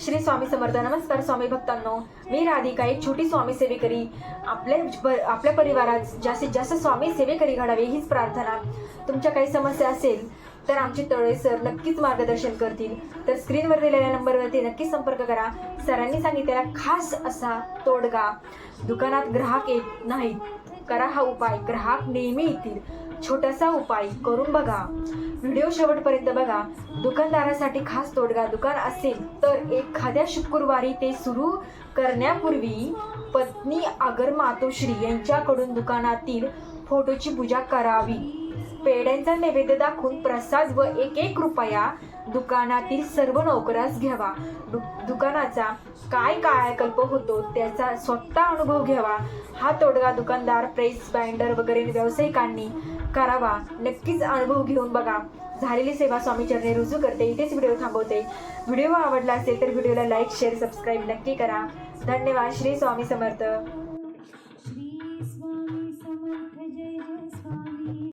श्री स्वामी समर्थ नमस्कार स्वामी भक्तांनो. मी राधिका एक छोटी स्वामी सेवेकरी. आपल्या आपल्या परिवारात जास्तीत जास्त स्वामी सेवेकरी घडावे हीच प्रार्थना. तुमच्या काही समस्या असेल तर आमचे तळे सर नक्कीच मार्गदर्शन करतील. तर स्क्रीनवर दिलेल्या नंबरवरती नक्कीच संपर्क करा. सरांनी सांगितलेला खास असा तोडगा. दुकानात ग्राहक येत नाहीत. करा हा उपाय. ग्राहक नेहमी येतील. छोटासा उपाय करून बघा. व्हिडिओ शेवटपर्यंत बघा. दुकानदारासाठी खास तोडगा. दुकान असेल तर एखाद्या शुक्रवारी ते सुरू करण्यापूर्वी पत्नी आगर मातोश्री यांच्याकडून दुकानातील फोटोची पूजा करावी. पेड्यांचा नैवेद्य दाखवून प्रसाद व एक एक रुपया दुकानातील सर्व नोकरास घ्यावा. दु दुकानाचा काय कायाकल्प होतो त्याचा स्वतः अनुभव घ्यावा. हा तोडगा दुकानदार प्रेस बाइंडर वगैरे व्यावसायिकांनी करावा. नक्कीच अनुभव घेऊन बघा. झालेली सेवा स्वामी चरणी रुजू करते. इथेच व्हिडिओ थांबवते. व्हिडिओ आवडला असेल तर व्हिडिओला लाईक शेअर सबस्क्राईब नक्की करा. धन्यवाद. श्री स्वामी समर्थ.